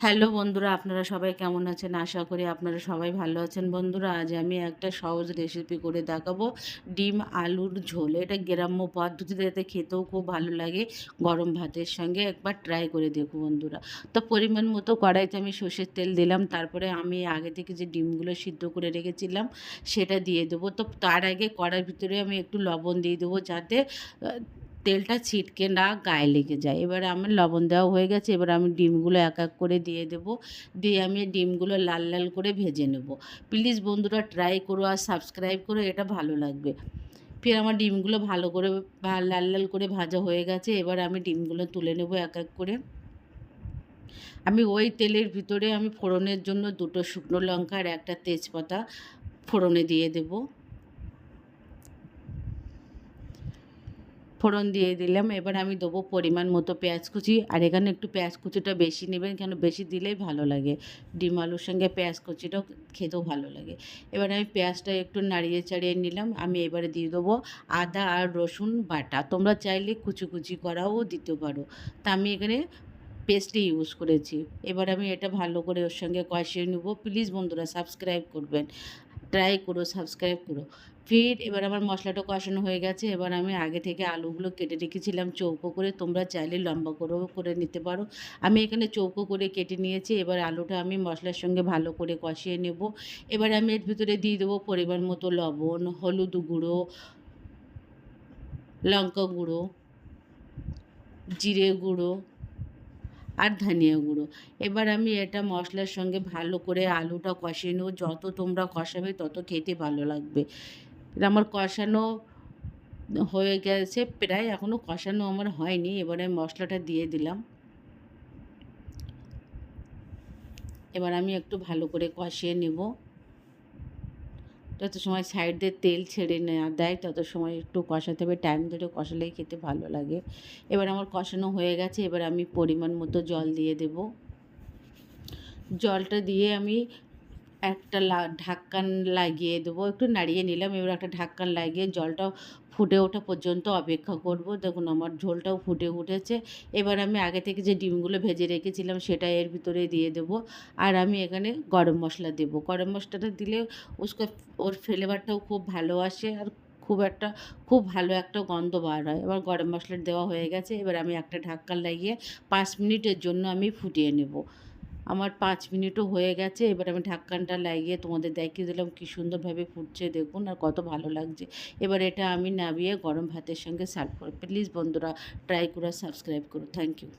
Hello বন্ধুরা, আপনারা সবাই কেমন আছেন? আশা করি আপনারা সবাই ভালো আছেন। বন্ধুরা, আজ আমি একটা সহজ রেসিপি করে দেখাবো। ডিম, আলুর ঝোল, এটা গ্রাম্য পদ্ধতিতে এতে খেতেও খুব ভালো লাগে। গরম ভাতের সঙ্গে একবার ট্রাই করে দেখো বন্ধুরা। তো পরিমাণ মতো কড়াইতে আমি সর্ষের তেল দিলাম। তারপরে আমি আগে থেকে যে ডিমগুলো সিদ্ধ করে রেখেছিলাম, সেটা দিয়ে দেবো। তো তার আগে কড়াইর ভিতরে আমি একটু লবণ দিয়ে দেবো যাতে তেলটা ছিটকে না গায়ে লেগে যায়। এবারে আমার লবণ দেওয়া হয়ে গেছে, এবার আমি ডিমগুলো এক এক করে দিয়ে দেব। দিয়ে আমি ডিমগুলো লাল লাল করে ভেজে নেব। প্লিজ বন্ধুরা ট্রাই করো আর সাবস্ক্রাইব করো, এটা ভালো লাগবে। ফের আমার ডিমগুলো ভালো করে লাল লাল করে ভাজা হয়ে গেছে, এবার আমি ডিমগুলো তুলে নেব এক এক করে। আমি ওই তেলের ভিতরে আমি ফোড়নের জন্য দুটো শুকনো লঙ্কা আর একটা তেজপাতা ফোড়নে দিয়ে দেবো। ফোড়ন দিয়ে দিলাম। এবার আমি দেবো পরিমাণ মতো পেঁয়াজ কুচি। আর এখানে একটু পেঁয়াজ কুচিটা বেশি নেবেন কেন? বেশি দিলেই ভালো লাগে। ডিম আলুর সঙ্গে পেঁয়াজ কুচিটাও খেতেও ভালো লাগে। এবার আমি পেঁয়াজটা একটু নাড়িয়ে চাড়িয়ে নিলাম। আমি এবারে দিয়ে দেবো আদা আর রসুন বাটা। তোমরা চাইলে কুচি কুচি করাও দিতে পারো। তা আমি এখানে পেস্টই ইউজ করেছি। এবার আমি এটা ভালো করে ওর সঙ্গে কষিয়ে নেব। প্লিজ বন্ধুরা সাবস্ক্রাইব করবেন। ট্রাই করো সাবস্ক্রাইব করো। ফির এবার আমার মশলাটা কষানো হয়ে গেছে, এবার আমি আগে থেকে আলুগুলো কেটে রেখেছিলাম, চৌকো করে তোমরা চাইলে লম্বা করেও করে নিতে পারো। আমি এখানে চৌকো করে কেটে নিয়েছি, এবার আলুটা আমি মশলার সঙ্গে ভালো করে কষিয়ে নেব। এবার আমি এর ভিতরে দিয়ে দেবো পরিমাণ মতো লবণ, হলুদ গুঁড়ো, লঙ্কা গুঁড়ো, জিরে গুঁড়ো আর ধনিয়া গুঁড়ো। এবার আমি এটা মশলার সঙ্গে ভালো করে আলুটা কষিয়ে নেব। যত তোমরা কষাবে তত খেতে ভালো লাগবে। আমার কষানো হয়ে গেছে প্রায় এখনও কষানো আমার হয়নি। এবারে মশলাটা দিয়ে দিলাম। এবার আমি একটু ভালো করে কষিয়ে নেব। যত সময় সাইড দিয়ে তেল ছেড়ে নেওয়া দেয়, তত সময় একটু কষাতে হবে। টাইম ধরে কষালেই খেতে ভালো লাগে। এবার আমার কষানো হয়ে গেছে, এবার আমি পরিমাণ মতো জল দিয়ে দেব। জলটা দিয়ে আমি একটা ঢাক্কান লাগিয়ে দেবো। একটু নাড়িয়ে নিলাম, এবার একটা ঢাক্কান লাগিয়ে জলটা ফুটে ওঠা পর্যন্ত অপেক্ষা করব। দেখুন, আমার ঝোলটাও ফুটে উঠেছে। এবার আমি আগে থেকে যে ডিমগুলো ভেজে রেখেছিলাম, সেটা এর ভিতরে দিয়ে দেবো। আর আমি এখানে গরম মশলা দেবো। গরম মশলাটা দিলে উস্কো, ওর ফ্লেভারটাও খুব ভালো আসে আর খুব একটা, খুব ভালো একটা গন্ধ বার হয়। এবার গরম মশলা দেওয়া হয়ে গেছে, এবার আমি একটা ঢাক্কান লাগিয়ে পাঁচ মিনিটের জন্য আমি ফুটিয়ে নেব। আমার পাঁচ মিনিটও হয়ে গেছে, এবার আমি ঢাক্কানটা লাগিয়ে তোমাদের দেখিয়ে দিলাম কী সুন্দরভাবে ফুটছে, দেখুন আর কত ভালো লাগছে। এবার এটা আমি নামিয়ে গরম ভাতের সঙ্গে সার্ভ করো প্লিজ বন্ধুরা ট্রাই করে সাবস্ক্রাইব করো। Thank you